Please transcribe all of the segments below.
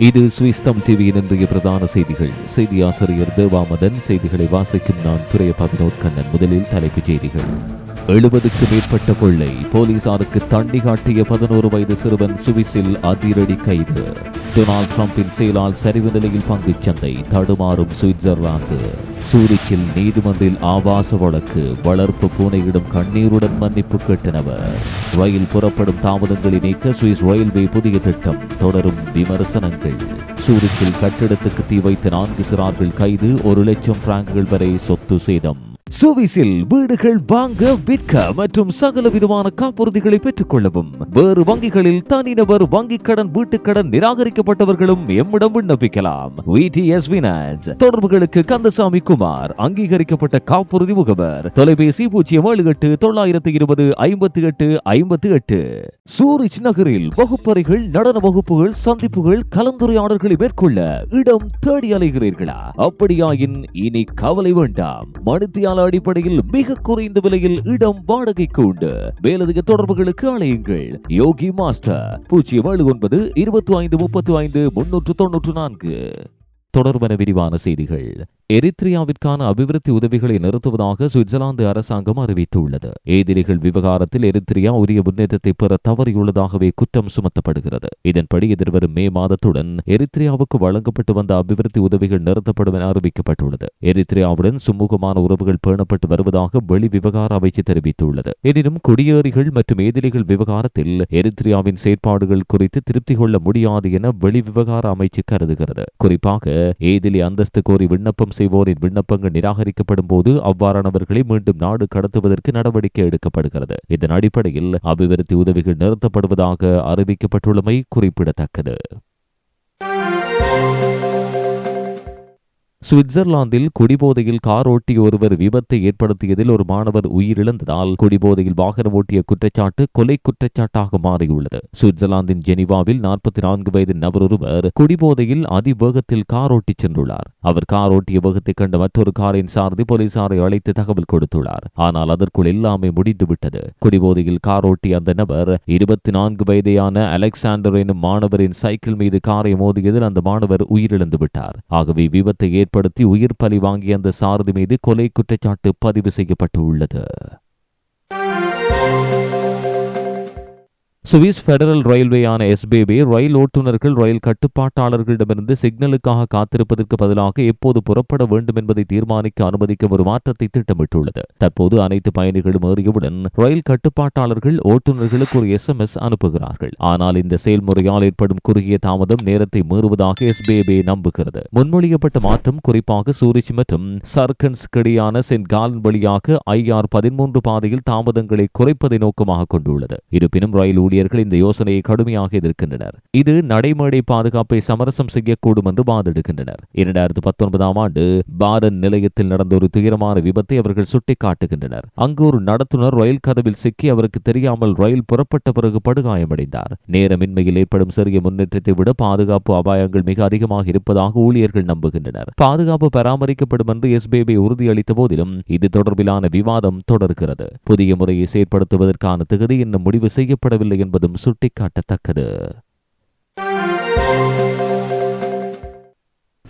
இது சுவிஸ்தம் டிவியின் இன்றைய பிரதான செய்திகள். செய்தி ஆசிரியர் தேவாமதன் செய்திகளை வாசிக்கும் நான் துறைய பதினோர் கண்ணன். முதலில் தலைப்புச் செய்திகள். எழுபதுக்கு மேற்பட்ட கொள்ளை. போலீசாருக்கு தண்ணி காட்டிய பதினோரு வயது சிறுவன் சுவிஸில் அதிரடி கைது. டொனால்ட் டிரம்பின் செயலால் சரிவு நிலையில் பங்குச் சந்தை தடுமாறும் சுவிட்சர்லாந்து. சூரிக்கில் நீதிமன்றில் ஆபாச வழக்கு. வளர்ப்பு பூனையிடம் கண்ணீருடன் மன்னிப்பு கேட்டனவர். ரயில் புறப்படும் தாமதங்களை நீக்க சுவிஸ் ரயில்வே புதிய திட்டம். தொடரும் விமர்சனங்கள். சூரிக்கில் கட்டிடத்துக்கு தீ வைத்த நான்கு சிறார்கள் கைது. ஒரு லட்சம் பிராங்குகள் வரை சொத்து சேதம். சுவிசில் வீடுகள் வாங்க விற்க மற்றும் சகல விதமான காப்புறுதிகளை பெற்றுக் கொள்ளவும். வேறு வங்கிகளில் தனிநபர் வங்கிக் கடன் வீட்டுக் கடன் நிராகரிக்கப்பட்டவர்களும் எம்மிடம் விண்ணப்பிக்கலாம். தொடர்புகளுக்கு கந்தசாமி குமார் அங்கீகரிக்கப்பட்ட காப்புறுதி முகவர். தொலைபேசி பூஜ்ஜியம் ஏழு எட்டு தொள்ளாயிரத்து இருபது ஐம்பத்தி எட்டு ஐம்பத்தி எட்டு. சூரிச் நகரில் வகுப்பறைகள் நடன வகுப்புகள் சந்திப்புகள் கலந்துரையாடல்களை மேற்கொள்ள இடம் தேடி அலைகிறீர்களா? அப்படியாயின் இனி கவலை வேண்டாம். கால அடிப்படையில் மிக குறைந்த விலையில் இடம் வாடகைக்கு உண்டு. மேலதிக தொடர்புகளுக்கு அலையுங்கள் யோகி மாஸ்டர் பூஜ்ஜியம் ஏழு ஒன்பது இருபத்தி ஐந்து முப்பத்தி ஐந்து முன்னூற்று தொன்னூற்று நான்கு. தொடர்பன விரிவான செய்திகள். எரித்ரியாவிற்கான அபிவிருத்தி உதவிகளை நிறுத்துவதாக சுவிட்சர்லாந்து அரசாங்கம் அறிவித்துள்ளது. எதிரிகள் விவகாரத்தில் எரித்ரியா உரிய முன்னேற்றத்தை பெற தவறியுள்ளதாகவே குற்றம் சுமத்தப்படுகிறது. இதன்படி எதிர்வரும் மே மாதத்துடன் எரித்ரியாவுக்கு வழங்கப்பட்டு வந்த அபிவிருத்தி உதவிகள் நிறுத்தப்படும் என அறிவிக்கப்பட்டுள்ளது. எரித்ரியாவுடன் சுமூகமான உறவுகள் பேணப்பட்டு வருவதாக வெளி விவகார அமைச்சு தெரிவித்துள்ளது. எனினும் குடியேறிகள் மற்றும் எதிரிகள் விவகாரத்தில் எரித்ரியாவின் செயற்பாடுகள் குறித்து திருப்தி கொள்ள முடியாது என வெளி விவகார அமைச்சு கருதுகிறது. குறிப்பாக ஏதிலி அந்தஸ்து கோரி விண்ணப்பம் செய்வோரின் விண்ணப்பங்கள் நிராகரிக்கப்படும் போது அவ்வாறானவர்களை மீண்டும் நாடு கடத்துவதற்கு நடவடிக்கை எடுக்கப்படுகிறது. இதன் அடிப்படையில் அபிவிருத்தி உதவிகள் நிறுத்தப்படுவதாக அறிவிக்கப்பட்டுள்ளமை குறிப்பிடத்தக்கது. சுவிட்சர்லாந்தில் குடிபோதையில் கார் ஓட்டிய ஒருவர் விபத்தை ஏற்படுத்தியதில் ஒரு மாணவர் உயிரிழந்ததால் குடிபோதையில் வாகனம் ஓட்டிய குற்றச்சாட்டு கொலை குற்றச்சாட்டாக மாறியுள்ளது. சுவிட்சர்லாந்தின் ஜெனிவாவில் நாற்பத்தி நான்கு வயது நபர் ஒருவர் குடிபோதையில் அதிவேகத்தில் கார் ஓட்டிச் சென்றுள்ளார். அவர் கார் ஓட்டிய வேகத்தை கண்ட மற்றொரு காரின் சாரதி போலீசாரை அழைத்து தகவல் கொடுத்துள்ளார். ஆனால் அதற்குள் எல்லாமே முடிந்துவிட்டது. குடிபோதையில் கார் ஓட்டிய அந்த நபர் இருபத்தி நான்கு வயதையான அலெக்சாண்டர் எனும் மாணவரின் சைக்கிள் மீது காரை மோதியதில் அந்த மாணவர் உயிரிழந்து விட்டார். ஆகவே விபத்தை ஏற்படுத்தி உயிர் பலி வாங்கிய அந்த சாரதி மீது கொலை குற்றச்சாட்டு பதிவு செய்யப்பட்டுள்ளது. சுவிஸ் ஃபெடரல் ரயில்வேயான எஸ்பிபி ரயில் ஓட்டுநர்கள் ரயில் கட்டுப்பாட்டாளர்களிடமிருந்து சிக்னலுக்காக காத்திருப்பதற்கு பதிலாக எப்போது புறப்பட வேண்டும் என்பதை தீர்மானிக்க அனுமதிக்க ஒரு மாற்றத்தை திட்டமிட்டுள்ளது. தற்போது அனைத்து பயணிகளும் ஏறியவுடன் ரயில் கட்டுப்பாட்டாளர்கள் ஓட்டுநர்களுக்கு ஒரு எஸ்எம்எஸ் அனுப்புகிறார்கள். ஆனால் இந்த செயல்முறையால் ஏற்படும் குறுகிய தாமதம் நேரத்தை மீறுவதாக எஸ்பிபி நம்புகிறது. முன்மொழியப்பட்ட மாற்றம் குறிப்பாக சூரிச் மற்றும் சர்கன்ஸ் கிடையான சென்ட் காலன் வழியாக ஐஆர் பதிமூன்று பாதையில் தாமதங்களை குறைப்பதை நோக்கமாக கொண்டுள்ளது. இருப்பினும் ரயில் ஊழியர்கள் இந்த யோசனையை கடுமையாக எதிர்க்கின்றனர். இது நடைமேடை பாதுகாப்பை சமரசம் செய்யக்கூடும் என்று வாதிடுகின்றனர். இரண்டாயிரத்து பத்தொன்பதாம் ஆண்டு பாரன் நிலையத்தில் நடந்த ஒரு துயரமான விபத்தை அவர்கள் சுட்டிக்காட்டுகின்றனர். அங்கு ஒரு நடத்துனர் ரயில் கதவில் சிக்கி அவருக்கு தெரியாமல் ரயில் புறப்பட்ட பிறகு படுகாயமடைந்தார். நேரமின்மையில் ஏற்படும் சிறிய முன்னேற்றத்தை விட பாதுகாப்பு அபாயங்கள் மிக அதிகமாக இருப்பதாக ஊழியர்கள் நம்புகின்றனர். பாதுகாப்பு பராமரிக்கப்படும் என்று எஸ்பிபி உறுதியளித்த போதிலும் இது தொடர்பிலான விவாதம் தொடர்கிறது. புதிய முறையை செயற்படுத்துவதற்கான தகுதி இன்னும் முடிவு செய்யப்படவில்லை என்பதும் சுட்டிக்காட்டத்தக்கது.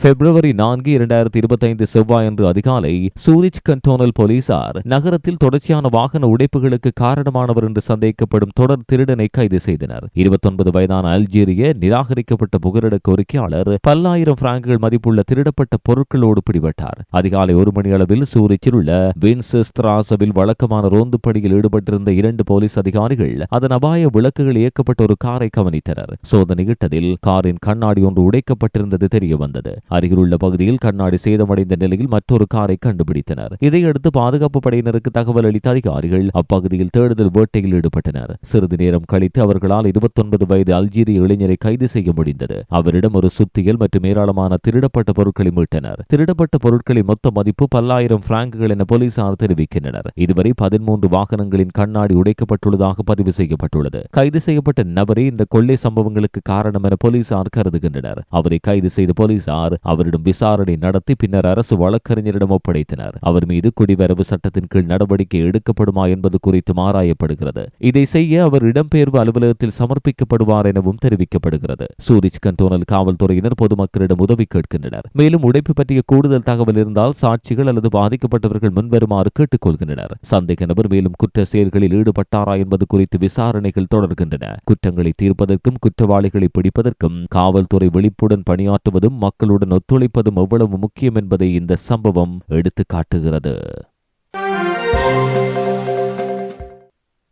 பிப்ரவரி நான்கு இரண்டாயிரத்தி இருபத்தைந்து செவ்வாயன்று அதிகாலை சூரிச் கண்டோனல் போலீசார் நகரத்தில் தொடர்ச்சியான வாகன உடைப்புகளுக்கு காரணமானவர் என்று சந்தேகிக்கப்படும் தொடர் திருடனை கைது செய்தனர். இருபத்தொன்பது வயதான அல்ஜீரிய நிராகரிக்கப்பட்ட புகலிட கோரிக்கையாளர் பல்லாயிரம் பிராங்குகள் மதிப்புள்ள திருடப்பட்ட பொருட்களோடு பிடிபட்டார். அதிகாலை ஒரு மணி அளவில் சூரிச்சில் உள்ள வின்செஸ்திராசவில் வழக்கமான ரோந்து பணியில் ஈடுபட்டிருந்த இரண்டு போலீஸ் அதிகாரிகள் அதன் அபாய விளக்குகள் இயக்கப்பட்ட ஒரு காரை கவனித்தனர். சோதனையிட்டதில் காரின் கண்ணாடி ஒன்று உடைக்கப்பட்டிருந்தது தெரிய வந்தது அருகிலுள்ள பகுதியில் கண்ணாடி சேதமடைந்த நிலையில் மற்றொரு காரை கண்டுபிடித்தனர். இதையடுத்து பாதுகாப்பு படையினருக்கு தகவல் அளித்த அதிகாரிகள் அப்பகுதியில் தேடுதல் வேட்டையில் ஈடுபட்டனர். சிறிது நேரம் கழித்து அவர்களால் இருபத்தொன்பது வயது அல்ஜீரிய இளைஞரை கைது செய்ய முடிந்தது. அவரிடம் ஒரு சுத்தியல் மற்றும் ஏராளமான திருடப்பட்ட பொருட்களை மீட்டனர். திருடப்பட்ட பொருட்களின் மொத்த மதிப்பு பல்லாயிரம் பிராங்குகள் என போலீசார் தெரிவிக்கின்றனர். இதுவரை பதிமூன்று வாகனங்களின் கண்ணாடி உடைக்கப்பட்டுள்ளதாக பதிவு செய்யப்பட்டுள்ளது. கைது செய்யப்பட்ட நபரே இந்த கொள்ளை சம்பவங்களுக்கு காரணம் என போலீசார் கருதுகின்றனர். அவரை கைது செய்த போலீசார் அவரிடம் விசாரணை நடத்தி பின்னர் அரசு வழக்கறிஞரிடம் ஒப்படைத்தனர். அவர் மீது குடிவரவு சட்டத்தின் கீழ் நடவடிக்கை எடுக்கப்படுமா என்பது குறித்து ஆராயப்படுகிறது. இதை செய்ய அவர் இடம்பெயர்வு அலுவலகத்தில் சமர்ப்பிக்கப்படுவார் எனவும் தெரிவிக்கப்படுகிறது. சூரிச் கண்டோனல் காவல்துறையினர் பொதுமக்களிடம் உதவி கேட்கின்றனர். மேலும் உடைப்பு பற்றிய கூடுதல் தகவல் இருந்தால் சாட்சிகள் அல்லது பாதிக்கப்பட்டவர்கள் முன்வருமாறு கேட்டுக் கொள்கின்றனர் சந்தேக நபர் மேலும் குற்ற செயல்களில் ஈடுபட்டாரா என்பது குறித்து விசாரணைகள் தொடர்கின்றன. குற்றங்களை தீர்ப்பதற்கும் குற்றவாளிகளை பிடிப்பதற்கும் காவல்துறை விழிப்புடன் பணியாற்றுவதும் மக்களுடன் ஒத்துழைப்பதும் எவ்வளவு முக்கியம் என்பதை இந்த சம்பவம் எடுத்து காட்டுகிறது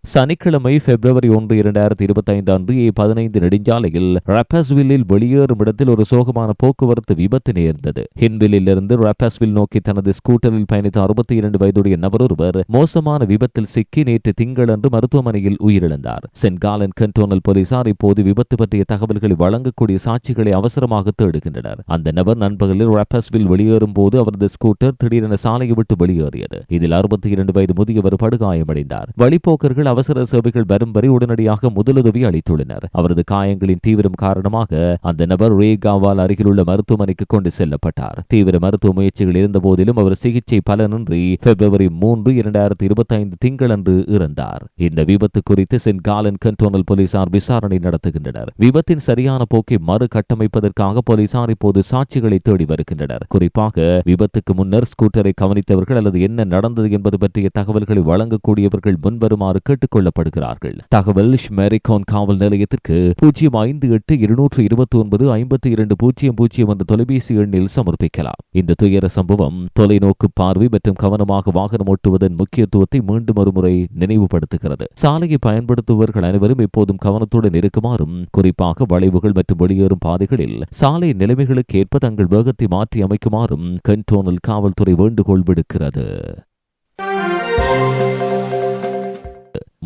சனிக்கிழமை பிப்ரவரி ஒன்று இரண்டாயிரத்தி இருபத்தி ஐந்து அன்று ஏ பதினைந்து நெடுஞ்சாலையில் ரப்பஸ்வில்லில் வெளியேறும் இடத்தில் ஒரு சோகமான போக்குவரத்து விபத்து நேர்ந்தது. ஹின்வில்லில் இருந்து ரப்பஸ்வில் நோக்கி தனது ஸ்கூட்டரில் பயணித்த அறுபத்தி இரண்டு வயதுடைய நபர் ஒருவர் மோசமான விபத்தில் சிக்கி நேற்று திங்களன்று மருத்துவமனையில் உயிரிழந்தார். சென்காலன் கண்டோனல் போலீசார் இப்போது விபத்து பற்றிய தகவல்களை வழங்கக்கூடிய சாட்சிகளை அவசரமாக தேடுகின்றனர். அந்த நபர் நண்பகலில் ரப்பஸ்வில் வெளியேறும் போது அவரது ஸ்கூட்டர் திடீரென சாலையை விட்டு வெளியேறியது. இதில் அறுபத்தி இரண்டு வயது முதியவர் படுகாயமடைந்தார். வழிபோக்கர்கள் அவசர சேவைகள் வரும் வரை உடனடியாக முதலுதவி அளித்துள்ளனர். அவரது காயங்களின் தீவிரம் காரணமாக அந்த நபர் ரேகாவால் அருகிலுள்ள மருத்துவமனைக்கு கொண்டு செல்லப்பட்டார். தீவிர மருத்துவ முயற்சிகள் இருந்தபோதிலும் அவர் சிகிச்சை பலனின்றி பிப்ரவரி மூன்று இரண்டாயிரத்தி இருபத்தி ஐந்து திங்களன்று இறந்தார். இந்த விபத்து குறித்து சென்ட் காலன் கண்டோனல் போலீசார் விசாரணை நடத்துகின்றனர். விபத்தின் சரியான போக்கை மறு கட்டமைப்பதற்காக போலீசார் இப்போது சாட்சிகளை தேடி வருகின்றனர். குறிப்பாக விபத்துக்கு முன்னர் ஸ்கூட்டரை கவனித்தவர்கள் அல்லது என்ன நடந்தது என்பது பற்றிய தகவல்களை வழங்கக்கூடியவர்கள் முன்வருமாறு கேட்டுக் கொள்ளப்படுகிறார்கள் தகவல் ஷ்மெரிகான் காவல் நிலையத்திற்கு பூஜ்ஜியம் ஐந்து எட்டு இருநூற்று இருபத்தி ஒன்பது ஐம்பத்தி இரண்டு பூஜ்ஜியம் பூஜ்ஜியம் என்ற தொலைபேசி எண்ணில் சமர்ப்பிக்கலாம். இந்த துயர சம்பவம் தொலைநோக்கு பார்வை மற்றும் கவனமாக வாகனம் ஓட்டுவதன் முக்கியத்துவத்தை மீண்டும் ஒருமுறை நினைவுபடுத்துகிறது. சாலையை பயன்படுத்துபவர்கள் அனைவரும் எப்போதும் கவனத்துடன் இருக்குமாறும் குறிப்பாக வளைவுகள் மற்றும் வெளியேறும் பாதைகளில் சாலை நிலைமைகளுக்கு ஏற்ப தங்கள் வேகத்தை மாற்றி அமைக்குமாறும் கண்டோனல் காவல்துறை வேண்டுகோள் விடுக்கிறது.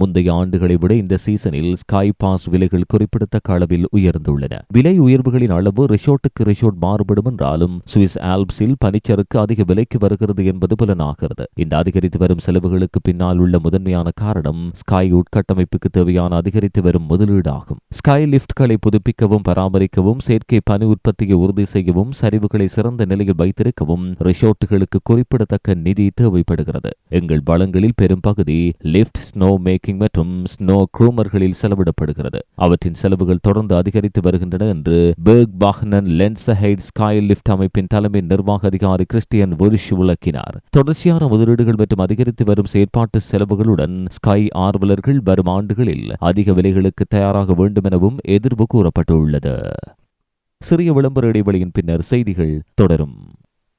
முந்தைய ஆண்டுகளை விட இந்த சீசனில் ஸ்கை பாஸ் விலைகள் குறிப்பிடத்தக்க அளவில் உயர்ந்துள்ளன. விலை உயர்வுகளின் அளவு ரிசோர்ட்டுக்கு ரிசோர்ட் மாறுபடும் என்றாலும் சுவிஸ் ஆல்ப்ஸில் பனிச்சறுக்கு அதிக விலைக்கு வருகிறது என்பது புலனாகிறது. இந்த அதிகரித்து வரும் செலவுகளுக்கு பின்னால் உள்ள முதன்மையான காரணம் ஸ்கை உட்கட்டமைப்புக்கு தேவையான அதிகரித்து வரும் முதலீடாகும். ஸ்கை லிப்ட்களை புதுப்பிக்கவும் பராமரிக்கவும் செயற்கை பனி உற்பத்தியை உறுதி செய்யவும் சரிவுகளை சிறந்த நிலையில் வைத்திருக்கவும் ரிசோர்ட்டுகளுக்கு குறிப்பிடத்தக்க நிதி தேவைப்படுகிறது. எங்கள் வளங்களில் பெரும் பகுதி லிப்ட் ஸ்னோ பைக்கிங் மற்றும் ஸ்னோ க்ரூமர்களில் செலவிடப்படுகிறது. அவற்றின் செலவுகள் தொடர்ந்து அதிகரித்து வருகின்றன என்று பேர்க் பாஹ்னன் லென்சஹைட் ஸ்காய் லிப்ட் அமைப்பின் தலைமை நிர்வாக அதிகாரி கிறிஸ்டியன் ஒரிஷ் விளக்கினார். தொடர்ச்சியான முதலீடுகள் மற்றும் அதிகரித்து வரும் செயற்பாட்டு செலவுகளுடன் ஸ்கை ஆர்வலர்கள் வரும் ஆண்டுகளில் அதிக விலைகளுக்கு தயாராக வேண்டும் எனவும் எதிர்வு கூறப்பட்டுள்ளது. சிறிய விளம்பர இடைவெளியின் பின்னர் செய்திகள் தொடரும்.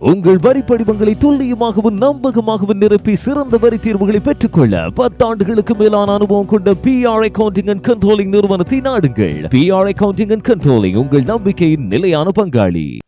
உங்கள் வரி படிவங்களை துல்லியமாகவும் நம்பகமாகவும் நிரப்பி சிறந்த வரி தீர்வுகளை பெற்றுக்கொள்ள பத்தாண்டுகளுக்கு மேலான அனுபவம் கொண்ட B R accounting and controlling நிறுவனத்தை நாடுங்கள். பிஆர் அக்கவுண்டிங் அண்ட் கண்ட்ரோலிங் உங்கள் நம்பிக்கையின் நிலையான பங்காளி.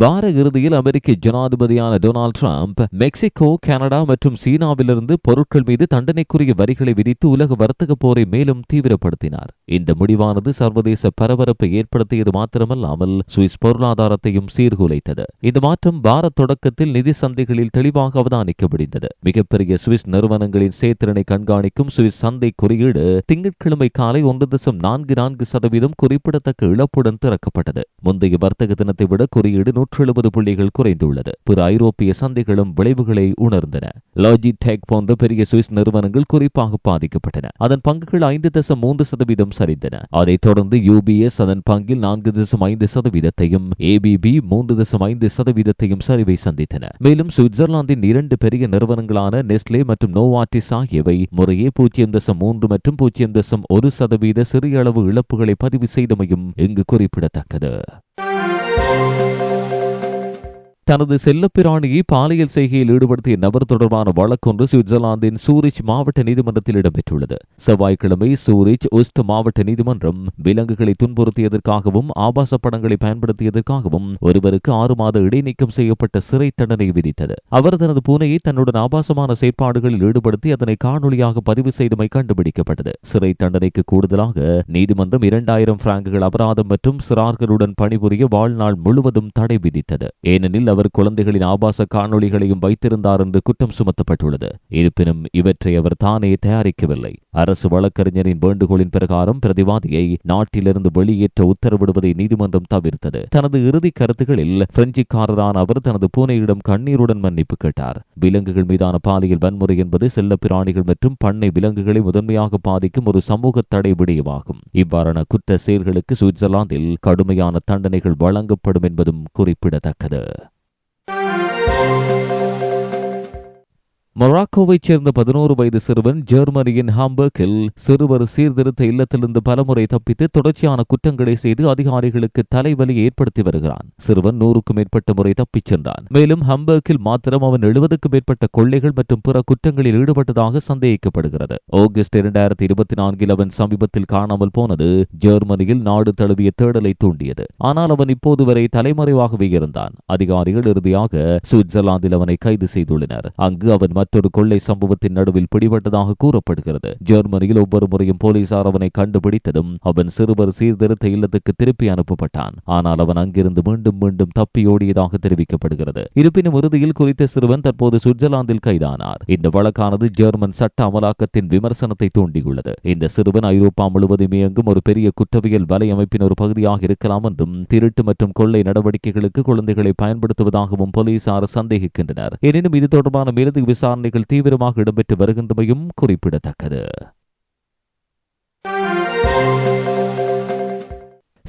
வார இறுதியில் அமெரிக்க ஜனாதிபதியான டொனால்ட் ட்ரம்ப் மெக்சிகோ கனடா மற்றும் சீனாவிலிருந்து பொருட்கள் மீது தண்டனைக்குரிய வரிகளை விதித்து உலக வர்த்தக போரை மேலும் தீவிரப்படுத்தினார். இந்த முடிவானது சர்வதேச பரபரப்பை ஏற்படுத்தியது மாத்திரமல்லாமல் சுவிஸ் பொருளாதாரத்தையும் சீர்குலைத்தது. இந்த மாற்றம் வார தொடக்கத்தில் நிதி சந்தைகளில் தெளிவாக அவதானிக்க முடிந்தது மிகப்பெரிய சுவிஸ் நிறுவனங்களின் செயற்திறனை கண்காணிக்கும் சுவிஸ் சந்தை குறியீடு திங்கட்கிழமை காலை ஒன்று தசம் நான்கு நான்கு சதவீதம் குறிப்பிடத்தக்க இழப்புடன் திறக்கப்பட்டது. முந்தைய வர்த்தக தினத்தை விட குறியீடு நூற்று எழுபது புள்ளிகள் குறைந்துள்ளது. பிற ஐரோப்பிய சந்தைகளும் விளைவுகளை உணர்ந்தன. லாஜி டெக் போன்ற பெரிய சுவிஸ் நிறுவனங்கள் குறிப்பாக பாதிக்கப்பட்டன. அதன் பங்குகள் ஐந்து தசம் மூன்று சதவீதம் சரிந்தன. அதைத் தொடர்ந்து யூபிஎஸ் அதன் பங்கில் நான்கு தசம் ஐந்து சதவீதத்தையும் ஏபிபி மூன்று தசம் ஐந்து சதவீதத்தையும் சரிவை சந்தித்தன. மேலும் சுவிட்சர்லாந்தின் இரண்டு பெரிய நிறுவனங்களான நெஸ்லே மற்றும் நோவாட்டிஸ் ஆகியவை முறையே பூஜ்ஜியம் தசம் மூன்று மற்றும் பூஜ்ஜியம் தசம் ஒரு சதவீத சிறிய அளவு இழப்புகளை பதிவு செய்தமையும் இங்கு குறிப்பிடத்தக்கது. தனது செல்லப்பிராணியை பாலியல் செய்கையில் ஈடுபடுத்திய நபர் தொடர்பான வழக்கொன்று சுவிட்சர்லாந்தின் சூரிச் மாவட்ட நீதிமன்றத்தில் இடம்பெற்றுள்ளது. செவ்வாய்க்கிழமை சூரிச் உஸ்ட் மாவட்ட நீதிமன்றம் விலங்குகளை துன்புறுத்தியதற்காகவும் ஆபாச படங்களை பயன்படுத்தியதற்காகவும் ஒருவருக்கு ஆறு மாத இடைநீக்கம் செய்யப்பட்ட சிறை தண்டனை விதித்தது. அவர் தனது பூனையை தன்னுடன் ஆபாசமான செயற்பாடுகளில் ஈடுபடுத்தி அதனை காணொலியாக பதிவு செய்தமை கண்டுபிடிக்கப்பட்டது. சிறை தண்டனைக்கு கூடுதலாக நீதிமன்றம் இரண்டாயிரம் பிராங்குகள் அபராதம் மற்றும் சிறார்களுடன் பணிபுரிய வாழ்நாள் முழுவதும் தடை விதித்தது. ஏனெனில் அவர் குழந்தைகளின் ஆபாச காணொளிகளையும் வைத்திருந்தார் என்று குற்றம் சுமத்தப்பட்டுள்ளது. இருப்பினும் இவற்றை அவர் தானே தயாரிக்கவில்லை. அரசு வழக்கறிஞரின் வேண்டுகோளின் பிரகாரம் பிரதிவாதியை நாட்டிலிருந்து வெளியேற்ற உத்தரவிடுவதை நீதிமன்றம் தவிர்த்தது. தனது இறுதி கருத்துகளில் பிரெஞ்சுக்காரரான அவர் தனது பூனையிடம் கண்ணீருடன் மன்னிப்பு கேட்டார். விலங்குகள் மீதான பாலியல் வன்முறை என்பது செல்ல பிராணிகள் மற்றும் பண்ணை விலங்குகளை முதன்மையாக பாதிக்கும் ஒரு சமூக தடை விடயமாகும் இவ்வாறான குற்ற செயல்களுக்கு சுவிட்சர்லாந்தில் கடுமையான தண்டனைகள் வழங்கப்படும் என்பதும் குறிப்பிடத்தக்கது. மாஸ்கோவைச் சேர்ந்த பதினோரு வயது சிறுவன் ஜெர்மனியின் ஹாம்பர்கில் சிறுவர் சீர்திருத்த இல்லத்திலிருந்து பலமுறை தப்பித்து தொடர்ச்சியான குற்றங்களை செய்து அதிகாரிகளுக்கு தலைவலி ஏற்படுத்தி வருகிறான். சிறுவன் நூறுக்கும் மேற்பட்ட முறை தப்பிச் சென்றான். மேலும் ஹம்பர்கில் மாத்திரம் அவன் எழுபதுக்கும் மேற்பட்ட கொள்ளைகள் மற்றும் பிற குற்றங்களில் ஈடுபட்டதாக சந்தேகிக்கப்படுகிறது. ஆகஸ்ட் இரண்டாயிரத்தி இருபத்தி நான்கில் அவன் சமீபத்தில் காணாமல் போனது ஜெர்மனியில் நாடு தழுவிய தேடலை தூண்டியது. ஆனால் அவன் இப்போது வரை தலைமறைவாகவே இருந்தான். அதிகாரிகள் இறுதியாக சுவிட்சர்லாந்தில் அவனை கைது செய்துள்ளனர். அங்கு அவன் மற்றொரு கொள்ளை சம்பவத்தின் நடுவில் பிடிபட்டதாக கூறப்படுகிறது. ஜெர்மனியில் ஒவ்வொரு முறையும் போலீசார் அவனை கண்டுபிடித்ததும் அவன் சிறுவர் சீர்திருத்த இல்லத்துக்கு திருப்பி அனுப்பப்பட்டான். ஆனால் அவன் அங்கிருந்து மீண்டும் மீண்டும் தப்பியோடியதாக தெரிவிக்கப்படுகிறது. இருப்பினும் இறுதியில் குறித்த சிறுவன் தற்போது சுவிட்சர்லாந்தில் கைதானார். இந்த வழக்கானது ஜெர்மன் சட்ட அமலாக்கத்தின் விமர்சனத்தை தூண்டியுள்ளது. இந்த சிறுவன் ஐரோப்பா முழுவதும் இயங்கும் ஒரு பெரிய குற்றவியல் வலையமைப்பின் ஒரு பகுதியாக இருக்கலாம் என்றும் திருட்டு மற்றும் கொள்ளை நடவடிக்கைகளுக்கு குழந்தைகளை பயன்படுத்துவதாகவும் போலீசார் சந்தேகிக்கின்றனர். எனினும் இது தொடர்பான மேலதிக விசாரணைகள் விசாரணைகள் தீவிரமாக இடம்பெற்று வருகின்றமையும் குறிப்பிடத்தக்கது.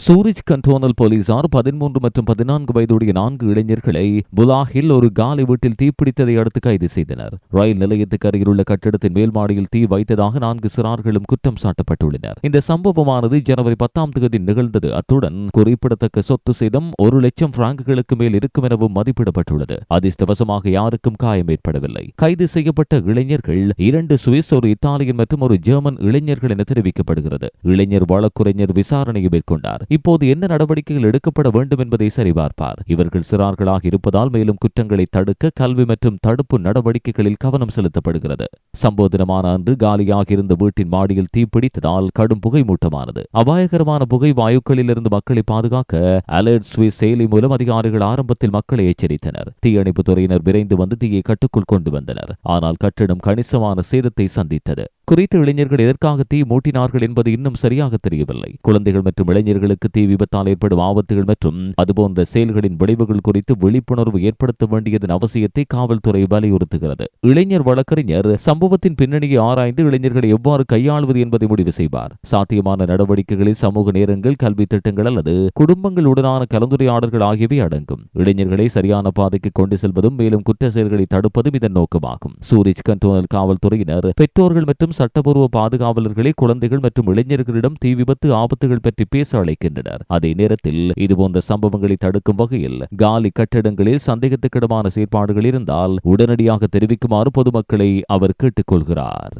சூரிஜ் கண்டோனல் போலீசார் பதிமூன்று மற்றும் பதினான்கு வயதுடைய நான்கு இளைஞர்களை புலாகில் ஒரு காலி வீட்டில் தீப்பிடித்ததை அடுத்து கைது செய்தனர். ரயில் நிலையத்துக்கு அருகிலுள்ள கட்டிடத்தின் மேல் மாடியில் தீ வைத்ததாக நான்கு சிறார்களும் குற்றம் சாட்டப்பட்டுள்ளனர். இந்த சம்பவமானது ஜனவரி பத்தாம் தேதி நிகழ்ந்தது. அத்துடன் குறிப்பிடத்தக்க சொத்து சேதம் ஒரு லட்சம் பிராங்குகளுக்கு மேல் இருக்கும் எனவும் மதிப்பிடப்பட்டுள்ளது. அதிர்ஷ்டவசமாக யாருக்கும் காயம் ஏற்படவில்லை. கைது செய்யப்பட்ட இளைஞர்கள் இரண்டு சுவிஸ் ஒரு இத்தாலியன் மற்றும் ஒரு ஜெர்மன் இளைஞர்கள் என தெரிவிக்கப்படுகிறது. இளைஞர் வழக்குரைஞர் விசாரணையை மேற்கொண்டார். இப்போது என்ன நடவடிக்கைகள் எடுக்கப்பட வேண்டும் என்பதை சரிபார்ப்பார். இவர்கள் சிறார்களாக இருப்பதால் மேலும் குற்றங்களை தடுக்க கல்வி மற்றும் தடுப்பு நடவடிக்கைகளில் கவனம் செலுத்தப்படுகிறது. சம்பவ தினமான அன்று காலியாக இருந்த வீட்டின் மாடியில் தீப்பிடித்ததால் கடும் புகை மூட்டமானது அபாயகரமான புகை வாயுக்களிலிருந்து மக்களை பாதுகாக்க அலர்ட் சுவிஸ் செயலி மூலம் அதிகாரிகள் ஆரம்பத்தில் மக்களை எச்சரித்தனர். தீயணைப்பு துறையினர் விரைந்து வந்து தீயை கட்டுக்குள் கொண்டு வந்தனர். ஆனால் கட்டிடம் கணிசமான சேதத்தை சந்தித்தது. குறித்த இளைஞர்கள் எதற்காக தீ மூட்டினார்கள் என்பது இன்னும் சரியாக தெரியவில்லை. குழந்தைகள் மற்றும் இளைஞர்களுக்கு தீ விபத்தால் ஏற்படும் ஆபத்துகள் மற்றும் அதுபோன்ற செயல்களின் விளைவுகள் குறித்து விழிப்புணர்வு ஏற்படுத்த வேண்டியதன் அவசியத்தை காவல்துறை வலியுறுத்துகிறது. இளைஞர் வழக்கறிஞர் சம்பவத்தின் பின்னணியை ஆராய்ந்து இளைஞர்களை எவ்வாறு கையாளுவது என்பதை முடிவு செய்வார். சாத்தியமான நடவடிக்கைகளில் சமூக நேரங்கள் கல்வி திட்டங்கள் அல்லது குடும்பங்களுடனான கலந்துரையாடல்கள் ஆகியவை அடங்கும். இளைஞர்களை சரியான பாதைக்கு கொண்டு செல்வதும் மேலும் குற்ற செயல்களை தடுப்பதும் இதன் நோக்கமாகும். சூரிஜ் கண்டோனல் காவல்துறையினர் பெற்றோர்கள் மற்றும் சட்டபூர்வ பாதுகாவலர்களே குழந்தைகள் மற்றும் இளைஞர்களிடம் தீ விபத்து ஆபத்துகள் பற்றி பேச அழைக்கின்றனர். அதே நேரத்தில் இதுபோன்ற சம்பவங்களை தடுக்கும் வகையில் காலி கட்டிடங்களில் சந்தேகத்துக்கிடமான செயற்பாடுகள் இருந்தால் உடனடியாக தெரிவிக்குமாறு பொதுமக்களை அவர் கேட்டுக்கொள்கிறார்.